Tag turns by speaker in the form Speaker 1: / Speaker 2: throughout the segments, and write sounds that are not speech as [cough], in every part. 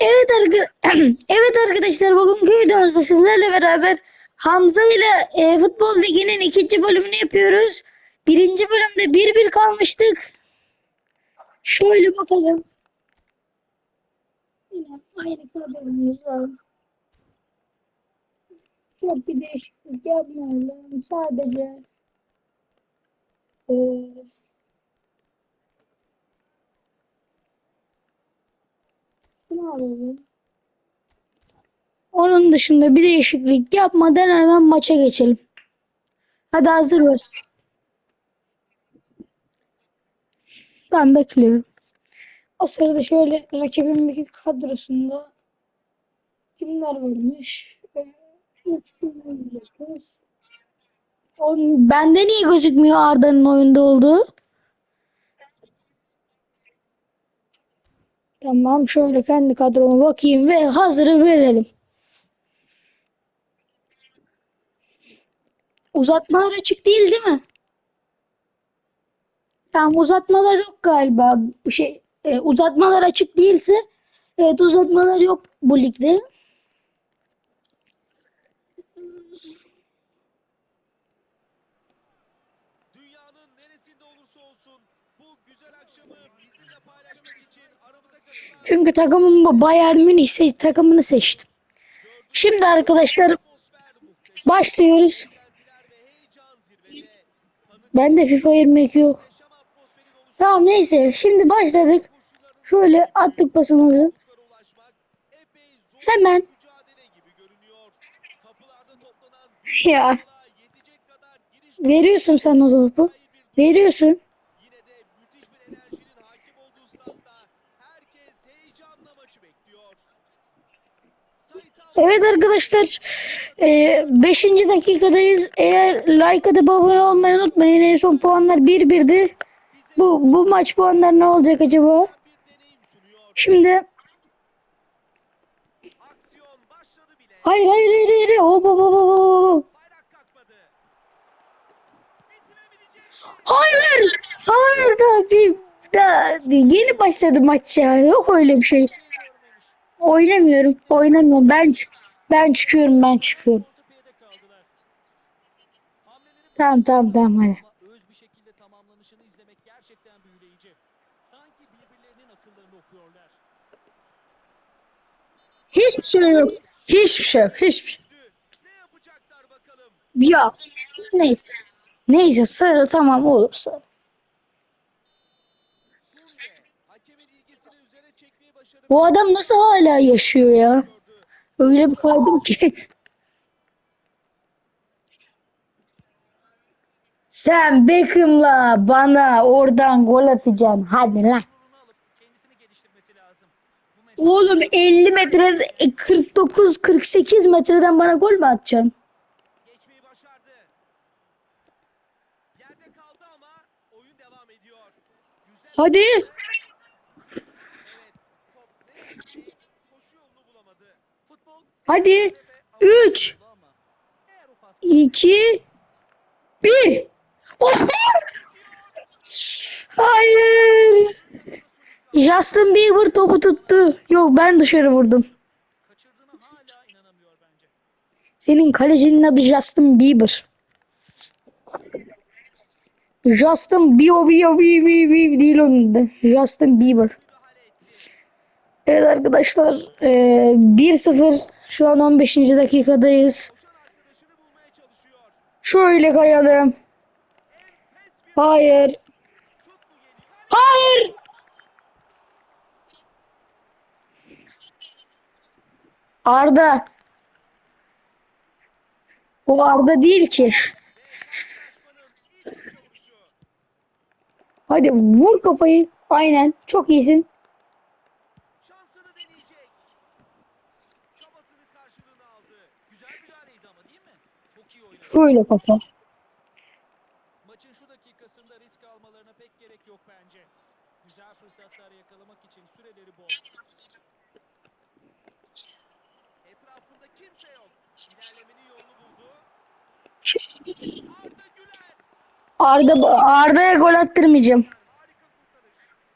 Speaker 1: Evet, [clears throat] evet arkadaşlar bugünkü videomuzda sizlerle beraber Hamza ile e, Futbol Ligi'nin ikinci bölümünü yapıyoruz. Birinci bölümde 1-1 kalmıştık. Şöyle bakalım. Yine aynı kadromuzla. Çok bir değişiklik yapmayalım. Sadece e, Onun dışında bir değişiklik yapmadan hemen maça geçelim. Hadi hazır ver. Ben bekliyorum. O sırada şöyle rakibin bir kadrosunda kimler varmış? Ee, Bende niye gözükmüyor Arda'nın oyunda olduğu? Tamam şöyle kendi kadroma bakayım ve hazırı verelim. Uzatmalar açık değil değil mi? Tamam uzatmalar yok galiba. Şey e, uzatmalar açık değilse evet uzatmalar yok bu ligde. Çünkü takımım bu Bayern Münih se- takımını seçtim. Şimdi arkadaşlar başlıyoruz.
Speaker 2: Tanık
Speaker 1: Bende FIFA 22 yok. Tamam neyse şimdi başladık. Şöyle attık
Speaker 2: zor
Speaker 1: Hemen. [laughs] Ya veriyorsun sen o topu. Veriyorsun. Evet arkadaşlar 5. dakikadayız. Eğer like atıp abone olmayı unutmayın. En son puanlar 1-1'di.
Speaker 2: bize
Speaker 1: Bu, bu maç puanları ne olacak acaba? Şimdi hayır hayır hayır hayır. Hop hop hop hop? Hayır. Hayır da bir da yeni başladı maç ya. Yok öyle bir şey. Oynamıyorum. Oynamıyorum. Ben çık- ben çıkıyorum. Ben çıkıyorum. Tamam tamam tamam hadi. Hiçbir şey yok. Hiçbir şey yok. Hiçbir şey. Ya neyse. Neyse sarı tamam olursa.
Speaker 2: Kunde
Speaker 1: Bu adam nasıl hala yaşıyor ya? Öyle bir kaydım ki. [laughs] Sen Beckham'la bana oradan gol atacaksın. Hadi lan. Oğlum 50 metre 49 48 metreden bana gol mü atacaksın?
Speaker 2: geçmeyi başardı. Yerde kaldı ama oyun devam ediyor. Güzel
Speaker 1: Hadi.
Speaker 2: Evet. Top ne yazık ki koşu yolunu bulamadı. Futbol
Speaker 1: Hadi.
Speaker 2: ve
Speaker 1: 3
Speaker 2: ama eğer o pas
Speaker 1: 2 1 Hayır. Justin Bieber topu tuttu. Yok ben dışarı vurdum. Senin kalecinin adı Justin Bieber. Justin Bio Bio Bio Bio değil onun adı. Justin Bieber. Evet arkadaşlar eee, 1-0 şu an 15. dakikadayız. Şöyle kayalım. Hayır. Hayır. Arda. O Arda değil ki. Hadi vur kafayı. Aynen. Çok iyisin.
Speaker 2: Şansını deneyecek. Çabasının karşılığını aldı. Güzel müdahaleydi ama değil mi? Çok iyi oynadı.
Speaker 1: Şöyle kafa.
Speaker 2: Maçın şu dakikasında risk almalarına pek gerek yok bence. Güzel fırsatlar yakalamak için süreleri bol. Etrafında kimse yok. İlerlemenin yolunu buldu. Arda Güler.
Speaker 1: Arda Arda'ya gol attırmayacağım.
Speaker 2: Harika kurtarış.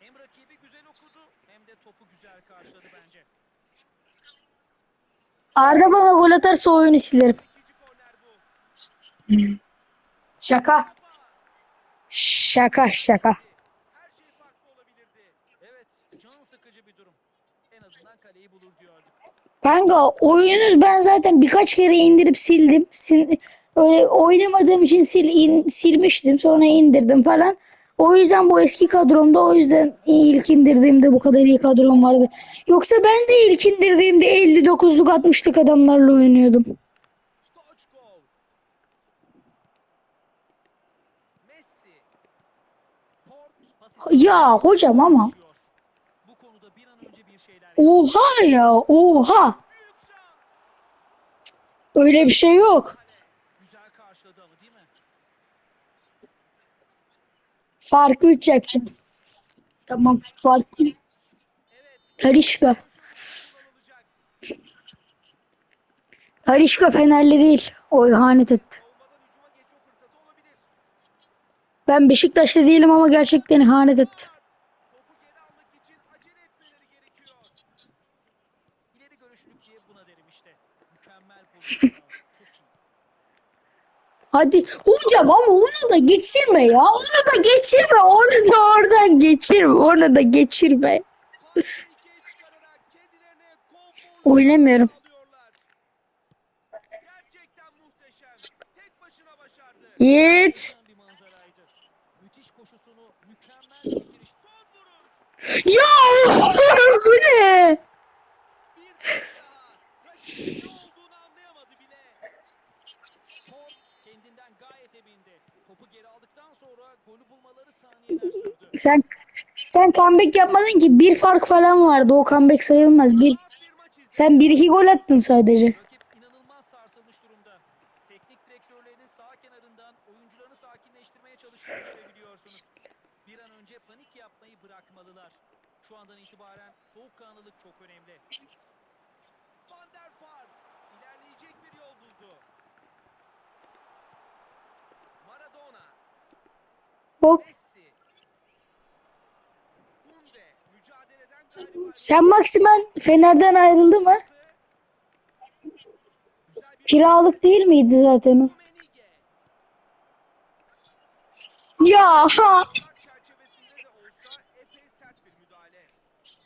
Speaker 2: Hem rakibi güzel okudu hem de topu güzel karşıladı bence.
Speaker 1: Arda bana gol atarsa oyunu silerim.
Speaker 3: Kaleyi bulur diyorduk.
Speaker 1: Kanka oyunu ben zaten birkaç kere indirip sildim. Sil, öyle oynamadığım için sil, in- silmiştim. Sonra indirdim falan. O yüzden bu eski kadromda o yüzden ilk indirdiğimde bu kadar iyi kadrom vardı. Yoksa ben de ilk indirdiğimde 59'luk 60'lık adamlarla oynuyordum. Ya hocam ama. Oha ya oha. Öyle bir şey yok. Farkı 3 yapacağım. Tamam farkı.
Speaker 2: Karışka.
Speaker 1: Karışka Fenerli değil. O ihanet etti. Ben Beşiktaş'ta değilim ama gerçekten ihanet
Speaker 3: ettim. [laughs]
Speaker 1: Hadi hocam ama onu da geçirme ya. Onu da geçirme. Onu da oradan geçirme. Onu da geçirme. Oynamıyorum. Git.
Speaker 3: Bulmaları saniyeler sürdü.
Speaker 1: Sen sen comeback yapmadın ki. Bir fark falan vardı. O comeback sayılmaz. Bir, sen bir iki gol attın sadece.
Speaker 3: Şu andan itibaren soğukkanlılık çok önemli.
Speaker 2: Van der Vaart ilerleyecek bir yol buldu. Maradona,
Speaker 1: Hop.
Speaker 2: Messi, Kunde mücadeleden galiba
Speaker 1: Sen Maximen Fener'den ayrıldı mı? Kiralık değil miydi zaten o? Ya ha.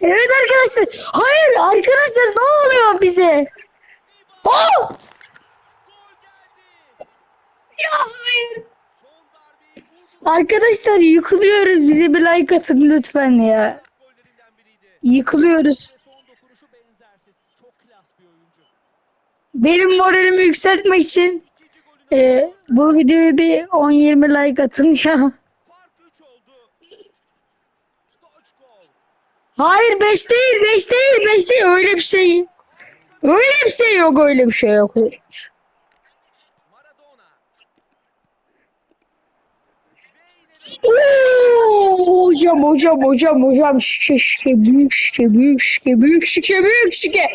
Speaker 1: Evet arkadaşlar. Hayır arkadaşlar ne oluyor bize? Oh! Ya hayır. Arkadaşlar yıkılıyoruz. Bize bir like atın lütfen ya. Yıkılıyoruz. Benim moralimi yükseltmek için e, bu videoya bir 10-20 like atın ya.
Speaker 2: Fark 3 oldu. Stoichkov.
Speaker 1: Hayır 5 değil 5 değil 5 değil öyle bir şey. Öyle bir şey yok öyle bir şey yok. Oo, hocam hocam hocam hocam şike şike büyük şike büyük şike büyük şike büyük şike.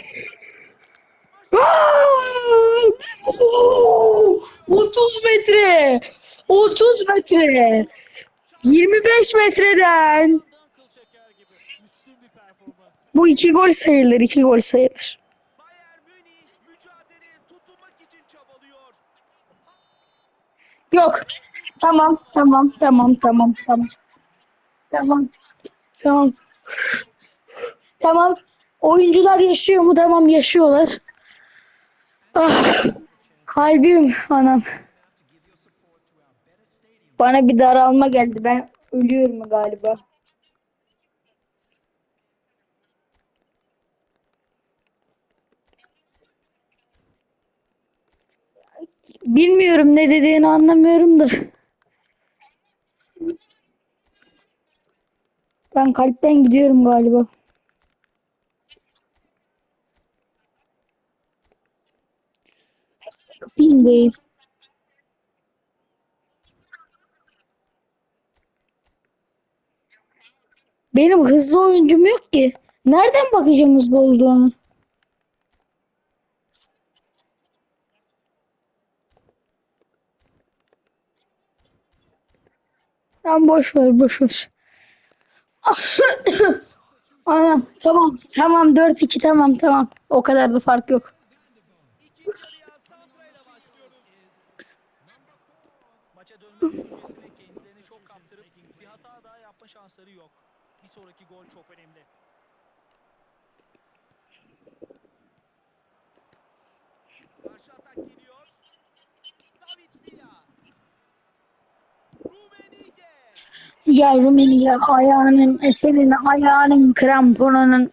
Speaker 1: Oo, 30 metre 30 metre 25 metreden bu iki gol sayılır, iki gol sayılır. Yok. Tamam, tamam, tamam, tamam, tamam. Tamam. Tamam. Tamam. Oyuncular yaşıyor mu? Tamam yaşıyorlar. Ah, kalbim anam. Bana bir daralma geldi. Ben ölüyorum galiba. Bilmiyorum ne dediğini anlamıyorum da. Ben kalpten gidiyorum galiba. Değil. Benim hızlı oyuncum yok ki. Nereden bakacağım hızlı olduğunu? Tamam boş ver boş ver. [coughs] Anam tamam tamam 4-2 tamam tamam. O kadar da fark yok.
Speaker 3: Maça çok bir hata daha yapma şansları yok. Bir sonraki gol çok önemli.
Speaker 1: Ya Rumeli'ye ayağının senin ayağının kramponunun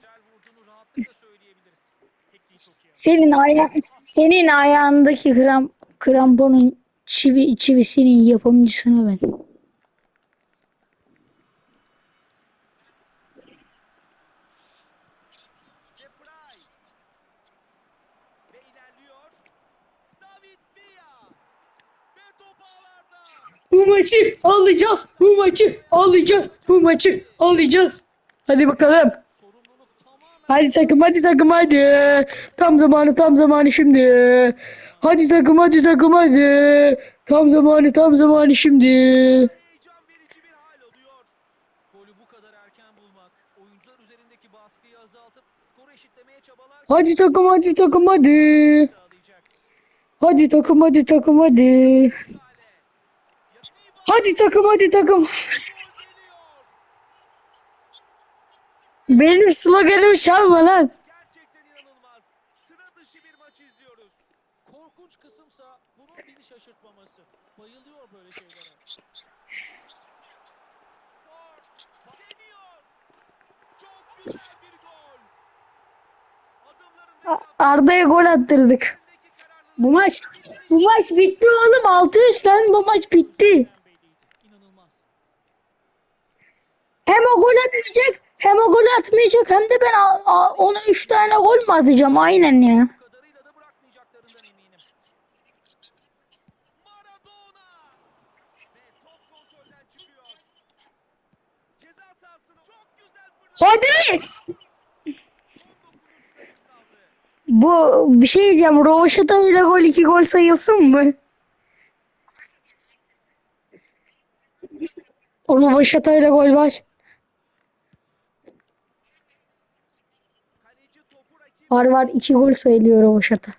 Speaker 1: senin aya senin ayağındaki kram kramponun çivi çivisinin yapımcısını ben. Bu maçı alacağız. Bu maçı alacağız. Bu maçı alacağız. Hadi bakalım. Hadi takım hadi takım hadi. Tam zamanı tam zamanı şimdi. Hadi takım hadi takım hadi. Tam zamanı tam zamanı şimdi. Hadi takım hadi takım hadi. Hadi takım hadi takım hadi. Hadi takım hadi takım. Benim sloganımı çalma lan.
Speaker 2: Gerçekten inanılmaz. Sıra dışı bir maç izliyoruz.
Speaker 3: Korkunç kısımsa bunun bizi şaşırtmaması. Bayılıyor böyle şeylere.
Speaker 2: Gol. Deniyor. Çok güzel bir gol. Adımlarındaki
Speaker 1: A- Arda'ya gol attırdık. Bu maç bu maç bitti oğlum 600 lan bu maç bitti.
Speaker 3: Belliydi. İnanılmaz.
Speaker 1: Hem o gol atmayacak hem o gol atmayacak hem de ben a- a- ona 3 tane gol mü atacağım aynen ya. Hadi. Bu bir şey diyeceğim. Rovaşata ile gol 2 gol sayılsın mı? Rovaşata ile gol var. Var var 2 gol sayılıyor Rovaşata.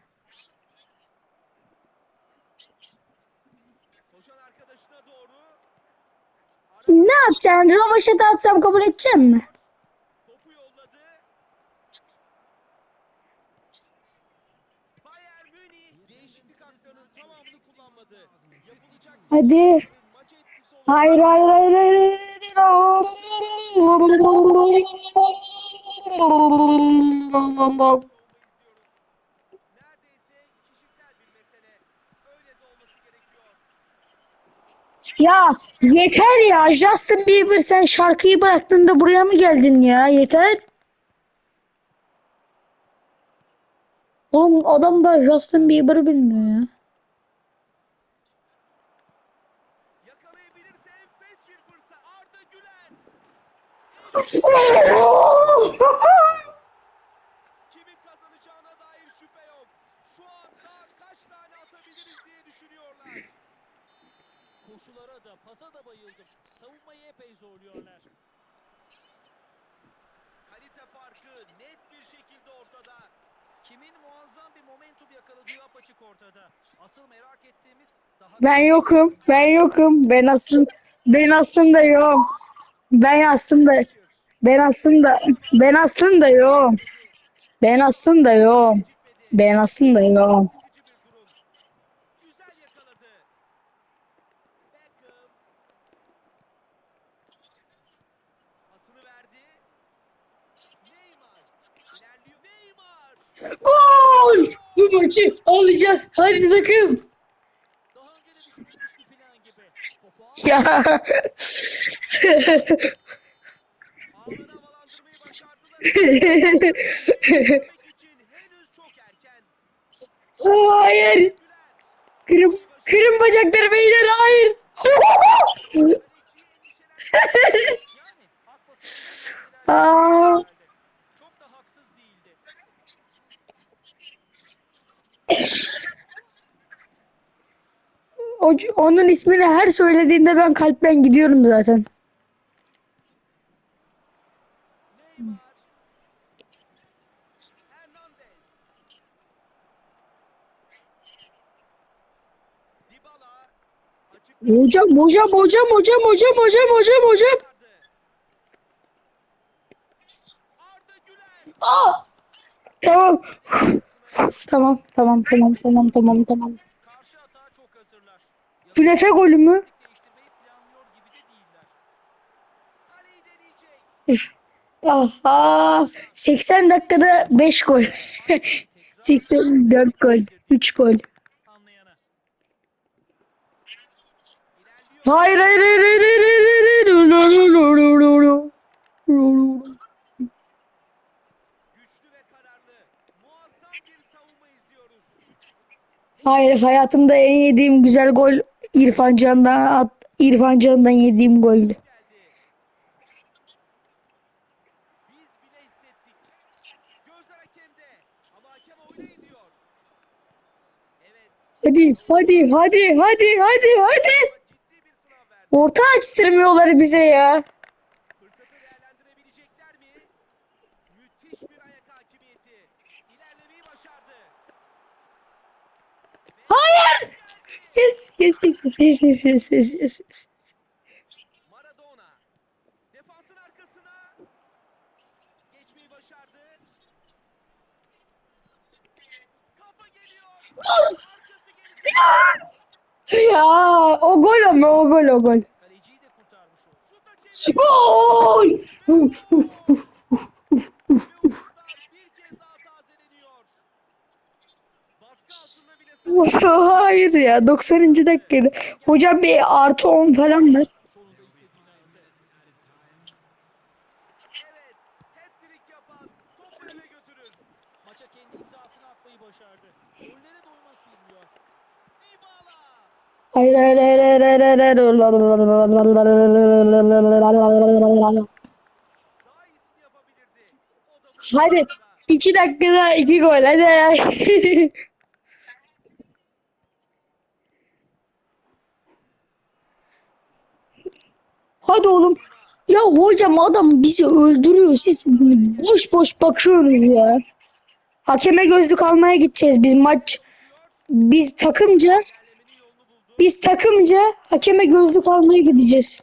Speaker 1: Ne yapacaksın? Rovaşata atsam kabul edecek mi? Hadi.
Speaker 2: olan
Speaker 1: Hayır hayır hayır hayır. Ya yeter ya Justin Bieber sen şarkıyı bıraktın da buraya mı geldin ya yeter. Oğlum adam da Justin Bieber'ı bilmiyor ya.
Speaker 2: Yakalayabilirse enfes bir fırsat. Arda Güler. Kimin kazanacağına dair şüphe yok. Şu anda kaç tane atabiliriz diye düşünüyorlar.
Speaker 3: Koşulara da pasa da bayıldım. Savunmayı epey zorluyorlar.
Speaker 2: Kalite farkı net bir şekilde ortada.
Speaker 3: Kimin muazzam bir momentum yakaladığı apaçık ortada. Asıl merak ettiğimiz daha
Speaker 1: Ben yokum. Ben yokum. Ben aslında ben aslında yokum. Ben aslında ben aslında ben aslında yokum. Ben aslında yokum. Ben aslında.
Speaker 2: Neymar.
Speaker 1: Gol! Bu maçı alacağız. Hadi takım. Ya hayır. Kırım, kırım bacakları beyler hayır. Aa. Onun ismini her söylediğinde ben kalpten gidiyorum zaten. Hocam hocam hocam hocam hocam hocam hocam hocam. Aa! Tamam. Tamam tamam tamam tamam tamam tamam. Künefe golü mü? Aha. 80 dakikada 5 gol. [laughs]
Speaker 3: Tekrar
Speaker 1: 84 gol. 3 gol.
Speaker 3: Hayır
Speaker 2: hayır
Speaker 1: hayır hayır hayır hayır hayır hayır Hayır
Speaker 2: hayır hayır hayır hayır hayır hayır hayır
Speaker 1: hayır hayır Hayır hayatımda en yediğim güzel gol İrfan Can'dan at, İrfan Can'dan yediğim goldü. Hadi hadi hadi hadi hadi hadi. Orta açtırmıyorlar bize ya. Hayır! Yes, yes, yes, yes, yes, yes, yes, yes. Ya o gol ama o gol o gol. Gol! Hayır ya 90. dakikada. Hocam bir artı 10 falan
Speaker 2: mı?
Speaker 1: Hayır hayır hayır hayır hayır hayır hayır.
Speaker 2: Bu
Speaker 1: Hadi. 2 dakikada 2 gol hadi. [laughs] Hadi oğlum. Ya hocam adam bizi öldürüyor. Siz boş boş bakıyorsunuz ya. Hakeme gözlük almaya gideceğiz biz maç. Biz takımca. Biz takımca hakeme gözlük almaya gideceğiz.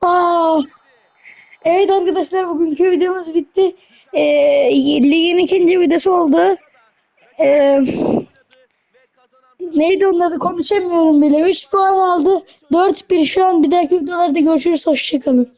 Speaker 1: Aa, evet arkadaşlar bugünkü videomuz bitti. Ee, ligin ikinci videosu oldu. Ee, neydi onun adı konuşamıyorum bile. 3 puan aldı. 4-1 şu an bir dahaki videolarda görüşürüz. Hoşçakalın.